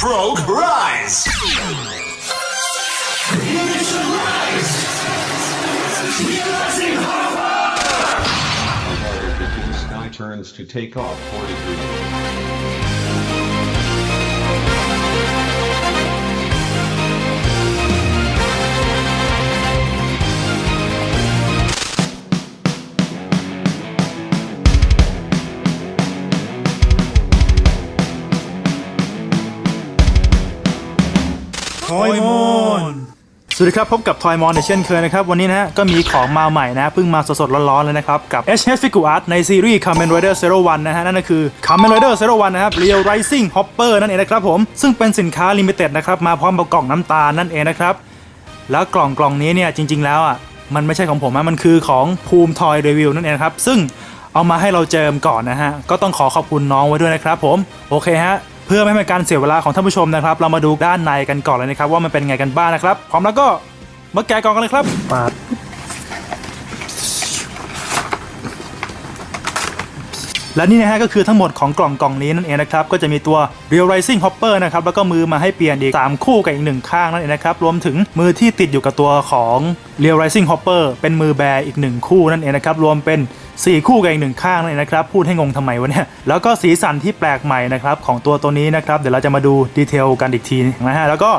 Prog Rise! Realizing sky turns to take off 40 degrees. สวัสดีครับ พบกับทอยมอนเช่นเคยนะครับ วันนี้นะฮะก็มีของมาใหม่นะเพิ่งมาสดๆร้อนๆเลยนะครับ กับ HS Figure Art ในซีรีส์ Kamen Rider Zero One นะฮะ นั่นก็คือ Kamen Rider Zero One นะครับ Real Rising Hopper นั่นเองนะครับผม ซึ่งเป็นสินค้าลิมิเต็ดนะครับ มาพร้อมกับกล่องน้ำตาลนั่นเองนะครับ แล้วกล่องกล่องนี้เนี่ยจริง ๆ แล้วอะมันไม่ใช่ของผมนะมันคือของภูมิทอยรีวิวนั่นเองครับซึ่งเอามาให้เราเจิมก่อนนะฮะก็ต้องขอขอบคุณน้องไว้ด้วยนะครับผมโอเคฮะ พื่อไม่ให้เป็นการเสียเวลาของท่านผู้ชมนะครับ เรามาดูด้านในกันก่อนเลยนะครับ ว่ามันเป็นไงกันบ้างนะครับ พร้อมแล้วก็มาแกะกล่องกันเลยครับ ปาดและนี่นะฮะก็คือทั้งหมดของกล่องกล่องนี้นั่นเองนะครับ ก็จะมีตัว Real Rising Hopper นะครับ แล้วก็มือมาให้เปลี่ยนอีก 3 คู่กับอีกหนึ่งข้างนั่นเองนะครับ รวมถึงมือที่ติดอยู่กับตัวของ Real Rising Hopper เป็นมือแบร์อีก 1 คู่นั่นเองนะครับ รวมเป็น 4 คู่กับอีกหนึ่งข้างนั่นเองนะครับพูดให้งงทำไมวะเนี่ยแล้วก็สีสันที่แปลกใหม่นะครับของตัวตัวนี้นะครับเดี๋ยวเราจะมาดูดีเทลกันอีกทีนะฮะแล้วก็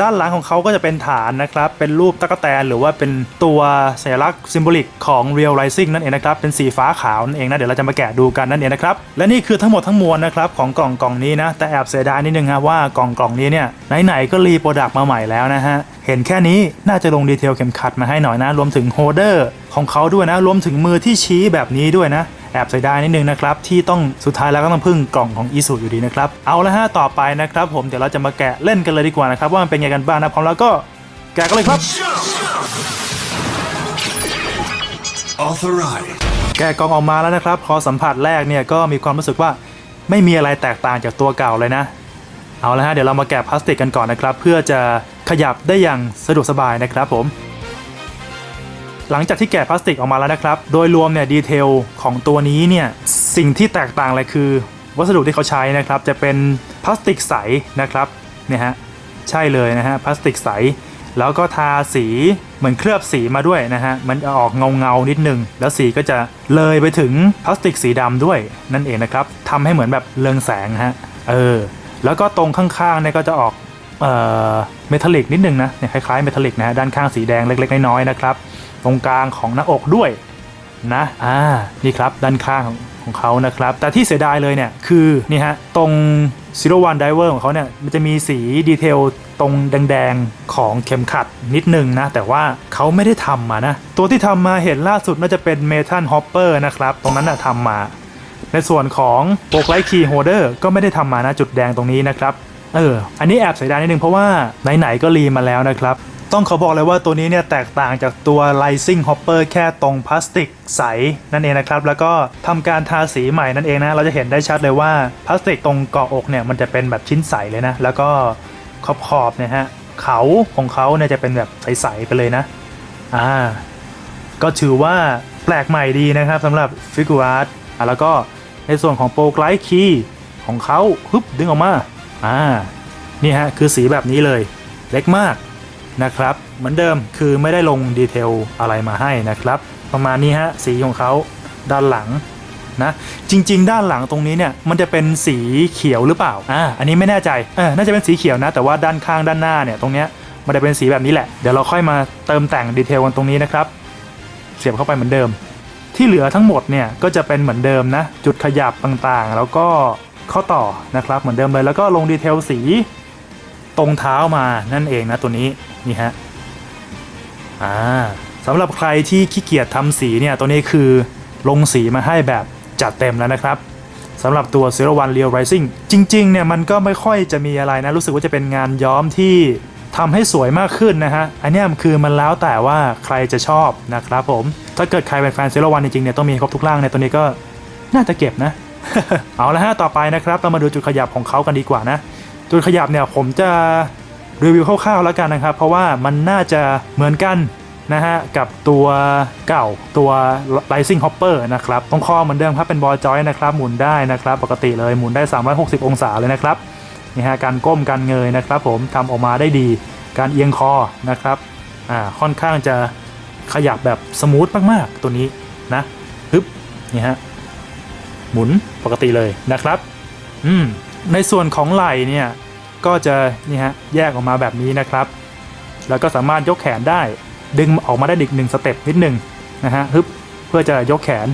ด้านหลังของเขาก็จะเป็นฐานนะครับ เป็นรูปตะกแตนหรือว่าเป็นตัวสัญลักษณ์ซิมโบลิกของ Real Rising นั่นเองนะครับ เป็นสีฟ้าขาวนั่นเองนะ เดี๋ยวเราจะมาแกะดูกันนั่นเองนะครับ และนี่คือทั้งหมดทั้งมวลนะครับของกล่องกล่องนี้นะ แต่แอบเสียดายนิดนึงฮะว่ากล่องกล่องนี้เนี่ยไหนๆก็รีโปรดักต์มาใหม่แล้วนะฮะ เห็นแค่นี้น่าจะลงดีเทลเข็มขัดมาให้หน่อยนะ รวมถึงโฮลเดอร์ของเขาด้วยนะ รวมถึงมือที่ชี้แบบนี้ด้วยนะ แอบเสียดายนิดนึงนะครับ ที่ต้องสุดท้ายแล้วก็ต้องพึ่งกล่องของอีสูอยู่ดีนะครับ เอาละฮะต่อไปนะครับ ผมเดี๋ยวเราจะมาแกะเล่นกันเลยดีกว่านะครับ ว่ามันเป็นไงกันบ้างนะพร้อมแล้วก็แกะกันเลยครับ Authorized. แกะกล่องออกมาแล้วนะครับ พอสัมผัสแรกเนี่ยก็มีความรู้สึกว่าไม่มีอะไรแตกต่างจากตัวเก่าเลยนะ เอาละฮะเดี๋ยวเรามาแกะพลาสติกกันก่อนนะครับ เพื่อจะ ขยับได้อย่างสะดวกสบายนะครับผม หลังจากที่แกะพลาสติกออกมาแล้วนะครับ โดยรวมเนี่ยดีเทลของตัวนี้เนี่ยสิ่งที่แตกต่างเลยคือ วัสดุที่เขาใช้นะครับ จะเป็นพลาสติกใสนะครับเนี่ยฮะใช่เลยนะฮะพลาสติกใส แล้วก็ทาสีเหมือนเคลือบสีมาด้วยนะฮะมันจะออกเงาเงานิดนึง แล้วสีก็จะเลยไปถึงพลาสติกสีดำด้วยนั่นเองนะครับทำให้เหมือนแบบเรืองแสงฮะเออแล้วก็ตรงข้างๆเนี่ยก็จะออก เมทัลลิกนิดนึงนะเนี่ยคล้ายๆเมทัลลิกนะฮะด้านข้างสีแดงเล็กๆน้อยๆนะครับ ตรงกลางของหน้าอกด้วยนะอ่านี่ครับด้านข้างของของเขานะครับ แต่ที่เสียดายเลยเนี่ยคือนี่ฮะตรง Zero One Diver ของเขาเนี่ยมันจะมีสีดีเทลตรงแดงๆของเข็มขัดนิดนึงนะ แต่ว่าเขาไม่ได้ทำมานะ ตัวที่ทำมาเห็นล่าสุดน่าจะเป็น Metal Hopper นะครับ ตรงนั้นน่ะทำมา ในส่วนของโปกไลท์คีย์โฮเดอร์ก็ไม่ได้ทำมานะจุดแดงตรงนี้นะครับ เออ อันนี้แอบเสียดายนิดนึงเพราะว่าไหนๆก็รีมาแล้วนะครับ ต้องเขอบอกเลยว่าตัวนี้เนี่ยแตกต่างจากตัว Rising Hopper แค่ตรงพลาสติกใสนั่นเองนะครับ แล้วก็ทำการทาสีใหม่นั่นเองนะ เราจะเห็นได้ชัดเลยว่าพลาสติกตรงเกาะอกเนี่ยมันจะเป็นแบบชิ้นใสเลยนะ แล้วก็ขอบขอบเนี่ยฮะเขาของเขาเนี่ยจะเป็นแบบใสๆไปเลยนะ อ่า ก็ถือว่าแปลกใหม่ดีนะครับสำหรับฟิกูอาร์ตอะแล้วก็ในส่วนของโปรไกล์คีย์ของเขาฮึบดึงออกมา อ่านี่ฮะคือสีแบบนี้เลยเล็กมากนะครับ เหมือนเดิมคือไม่ได้ลงดีเทลอะไรมาให้นะครับ ประมาณนี้ฮะสีของเขาด้านหลังนะจริง ๆ ด้านหลังตรงนี้เนี่ยมันจะเป็นสีเขียวหรือเปล่าอ่าอันนี้ไม่แน่ใจเออน่าจะเป็นสีเขียวนะ แต่ว่าด้านข้างด้านหน้าเนี่ยตรงเนี้ยมันจะเป็นสีแบบนี้แหละเดี๋ยวเราค่อยมาเติมแต่งดีเทลกันตรงนี้นะครับ เสียบเข้าไปเหมือนเดิม ที่เหลือทั้งหมดเนี่ยก็จะเป็นเหมือนเดิมนะ จุดขยับต่างๆ แล้วก็ ข้อต่อนะครับ เหมือนเดิมเลยแล้วก็ลงดีเทลสีตรงเท้ามานั่นเองนะตัวนี้นี่ฮะอ่าสำหรับใครที่ขี้เกียจทำสีเนี่ยตัวนี้คือลงสีมาให้แบบจัดเต็มแล้วนะครับสำหรับตัว Zero One Real Rising จริงๆเนี่ยมันก็ไม่ค่อยจะมีอะไรนะ รู้สึกว่าจะเป็นงานย้อมที่ทำให้สวยมากขึ้นนะฮะอันนี้คือมันแล้วแต่ว่าใครจะชอบนะครับผมถ้าเกิดใครเป็นแฟน Zero One จริงๆเนี่ยต้องมีครบทุกร่างในตัวนี้ก็น่าจะเก็บนะ เอาละฮะต่อไปนะครับ เรามาดูจุดขยับของเขากันดีกว่านะ จุดขยับเนี่ยผมจะรีวิวคร่าวๆแล้วกันนะครับ เพราะว่ามันน่าจะเหมือนกันนะฮะกับตัวเก่าตัว Rising Hopper นะครับตรงคอเหมือนเดิมครับเป็นบอลจอยนะครับหมุนได้นะครับ ปกติเลยหมุนได้ 360 องศาเลยนะครับนี่ฮะการก้มการเงยนะครับ ผมทำออกมาได้ดีการเอียงคอนะครับอ่าค่อนข้างจะขยับแบบสมูทมากๆ ตัวนี้นะฮึบนี่ฮะ หมุนปกติเลยนะครับ อืม ในส่วนของไหล่เนี่ย ก็จะนี่ฮะแยกออกมาแบบนี้นะครับ แล้วก็สามารถยกแขนได้ ดึงออกมาได้อีกหนึ่งสเต็ปนิดหนึ่งนะฮะฮึบเพื่อจะยกแขน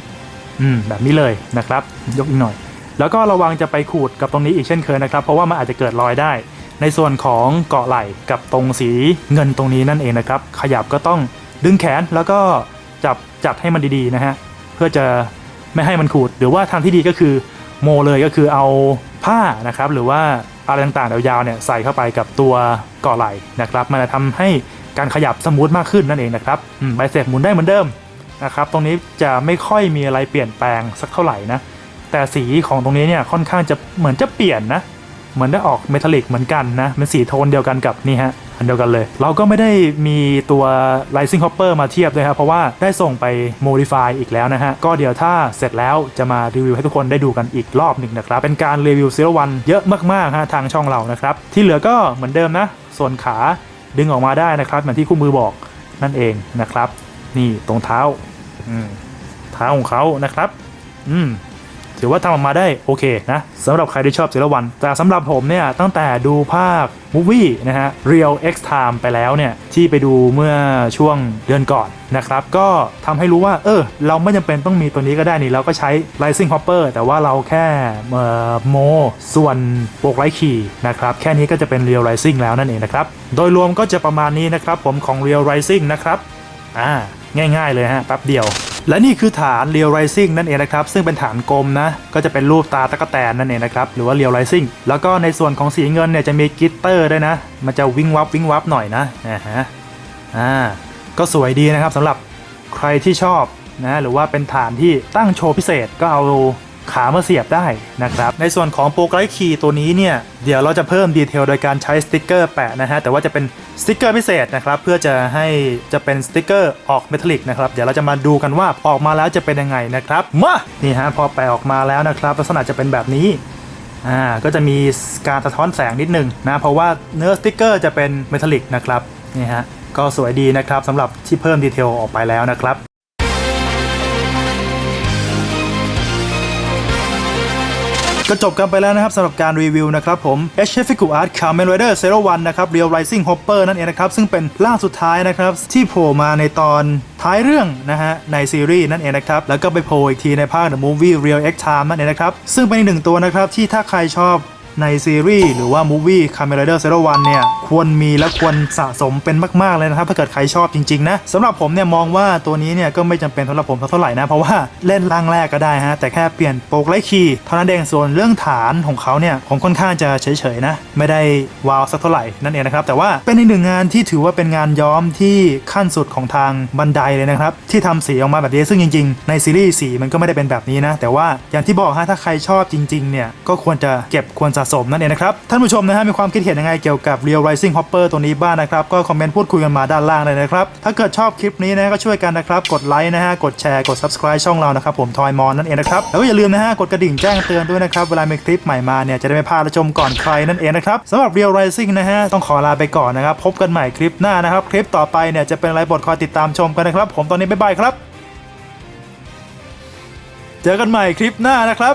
อืม แบบนี้เลยนะครับ ยกอีกหน่อย แล้วก็ระวังจะไปขูดกับตรงนี้อีกเช่นเคยนะครับ เพราะว่ามันอาจจะเกิดรอยได้ ในส่วนของเกาะไหล่กับตรงสีเงินตรงนี้นั่นเองนะครับ ขยับก็ต้องดึงแขนแล้วก็จับจัดให้มันดีๆนะฮะ เพื่อจะ ไม่ให้มันขูด หรือว่าทางที่ดีก็คือโมเลยก็คือเอาผ้านะครับหรือว่าอะไรต่างๆยาวๆเนี่ยใส่เข้าไปกับตัวกาะไหล่นะครับ มันจะทำให้การขยับสมูทมากขึ้นนั่นเองนะครับอืมไบเซปหมุนได้เหมือนเดิมนะครับตรงนี้จะไม่ค่อยมีอะไรเปลี่ยนแปลงสักเท่าไหร่นะแต่สีของตรงนี้เนี่ยค่อนข้างจะเหมือนจะเปลี่ยนนะเหมือนได้ออกเมทัลลิกเหมือนกันนะเป็นสีโทนเดียวกันกับนี่ฮะ อันเดียวกันเลย เราก็ไม่ได้มีตัว Rising Hopper มาเทียบเลยครับเพราะว่าได้ส่งไป Modify อีกแล้วนะฮะ ก็เดี๋ยวถ้าเสร็จแล้วจะมารีวิวให้ทุกคนได้ดูกันอีกรอบหนึ่งนะครับ เป็นการรีวิว Zero One เยอะมากๆฮะทางช่องเรานะครับ ที่เหลือก็เหมือนเดิมนะ ส่วนขาดึงออกมาได้นะครับเหมือนที่คู่มือบอกนั่นเองนะครับ นี่ตรงเท้าอืมเท้าของเขานะครับ อืม ถือว่าทำออกมาได้โอเคนะสำหรับใครที่ชอบเซรวัน แต่สำหรับผมเนี่ยตั้งแต่ดูภาคมูวี่นะฮะ Real X Time ไปแล้วเนี่ย ที่ไปดูเมื่อช่วงเดือนก่อนนะครับ ก็ทำให้รู้ว่า เออ เราไม่จำเป็นต้องมีตัวนี้ก็ได้นี่ เราก็ใช้ Rising Hopper แต่ว่าเราแค่โมส่วนโปกไลคีนะครับ แค่นี้ก็จะเป็น Real Rising แล้วนั่นเองนะครับ โดยรวมก็จะประมาณนี้นะครับผมของ Real Rising นะครับ อ่า ง่ายๆเลยฮะแป๊บเดียว และนี่คือฐานเรียวไรซิ่งนั่นเองนะครับ ซึ่งเป็นฐานกลมนะ ก็จะเป็นรูปตาตะกแตนนั่นเองนะครับหรือว่าเรียวไรซิ่งแล้วก็ในส่วนของสีเงินเนี่ยจะมีกิตเตอร์ด้วยนะ มันจะวิงวับวิงวับหน่อยนะนะฮะอ่าก็สวยดีนะครับสำหรับใครที่ชอบนะหรือว่าเป็นฐานที่ตั้งโชว์พิเศษก็เอา ขามาเสียบได้นะครับ ในส่วนของโปรไกรคีย์ตัวนี้เนี่ย เดี๋ยวเราจะเพิ่มดีเทลโดยการใช้สติกเกอร์แปะนะฮะ แต่ว่าจะเป็นสติกเกอร์พิเศษนะครับ เพื่อจะให้จะเป็นสติกเกอร์ออกเมทัลลิกนะครับ เดี๋ยวเราจะมาดูกันว่าออกมาแล้วจะเป็นยังไงนะครับ มา นี่ฮะพอแปะออกมาแล้วนะครับ ลักษณะจะเป็นแบบนี้อ่าก็จะมีการสะท้อนแสงนิดนึงนะ เพราะว่าเนื้อสติกเกอร์จะเป็นเมทัลลิกนะครับ นี่ฮะ ก็สวยดีนะครับสำหรับที่เพิ่มดีเทลออกไปแล้วนะครับ ก็จบกันไปแล้วนะครับสำหรับการรีวิวนะครับผม H f i g u Art Kamen Rider Zero One นะครับ Real Rising Hopper นั่นเองนะครับ ซึ่งเป็นล่าสุดท้ายนะครับ ที่โผล่มาในตอนท้ายเรื่องนะฮะ ในซีรีส์นั่นเองนะครับ แล้วก็ไปโผล่อีกทีในภาค The Movie Real X Time นั่นเองนะครับ ซึ่งเป็นอีกหนึ่งตัวนะครับ ที่ถ้าใครชอบ ในซีรีส์หรือว่ามูวี่ Kamen Rider Zero One เนี่ยควรมีและควรสะสมเป็นมาก ๆ เลยนะครับ ถ้าเกิดใครชอบจริง ๆ นะสำหรับผมเนี่ยมองว่าตัวนี้เนี่ยก็ไม่จำเป็นสำหรับผมเท่าไหร่นะ เพราะว่าเล่นร่างแรกก็ได้ฮะ แต่แค่เปลี่ยนโปรไลคีเท่านั้นเองส่วนเรื่องฐานของเขาเนี่ยผมค่อนข้างจะเฉยๆนะ ไม่ได้ว้าวสักเท่าไหร่นั่นเองนะครับแต่ว่าเป็นอีกหนึ่งงานที่ถือว่าเป็นงานย้อมที่ขั้นสุดของทางบันไดเลยนะครับที่ทำสีออกมาแบบนี้ซึ่งจริง ๆ ในซีรีส์สีมันก็ไม่ได้เป็นแบบนี้นะแต่ว่าอย่างที่บอกฮะถ้าใครชอบจริงๆเนี่ยก็ควรจะเก็บควรสะสมนั่นเองนะครับ ท่านผู้ชมนะฮะมีความคิดเห็นยังไงเกี่ยวกับ Real Rising Hopper ตัวนี้บ้างนะครับ ก็คอมเมนต์พูดคุยกันมาด้านล่างเลยนะครับ ถ้าเกิดชอบคลิปนี้นะก็ช่วยกันนะครับ กดไลค์นะฮะ กดแชร์ กด subscribe ช่องเรานะครับผมทอยมอนนั่นเองนะครับ แล้วก็อย่าลืมนะฮะ กดกระดิ่งแจ้งเตือนด้วยนะครับ เวลามีคลิปใหม่มาเนี่ยจะได้ไม่พลาดชมก่อนใครนั่นเองนะครับสำหรับ Real Rising นะฮะต้องขอลาไปก่อนนะครับพบกันใหม่คลิปหน้านะครับคลิปต่อไปเนี่ยจะเป็นอะไรบทคอยติดตามชมกันนะครับผมตอนนี้บ๊ายบายครับเจอกันใหม่คลิปหน้านะครับ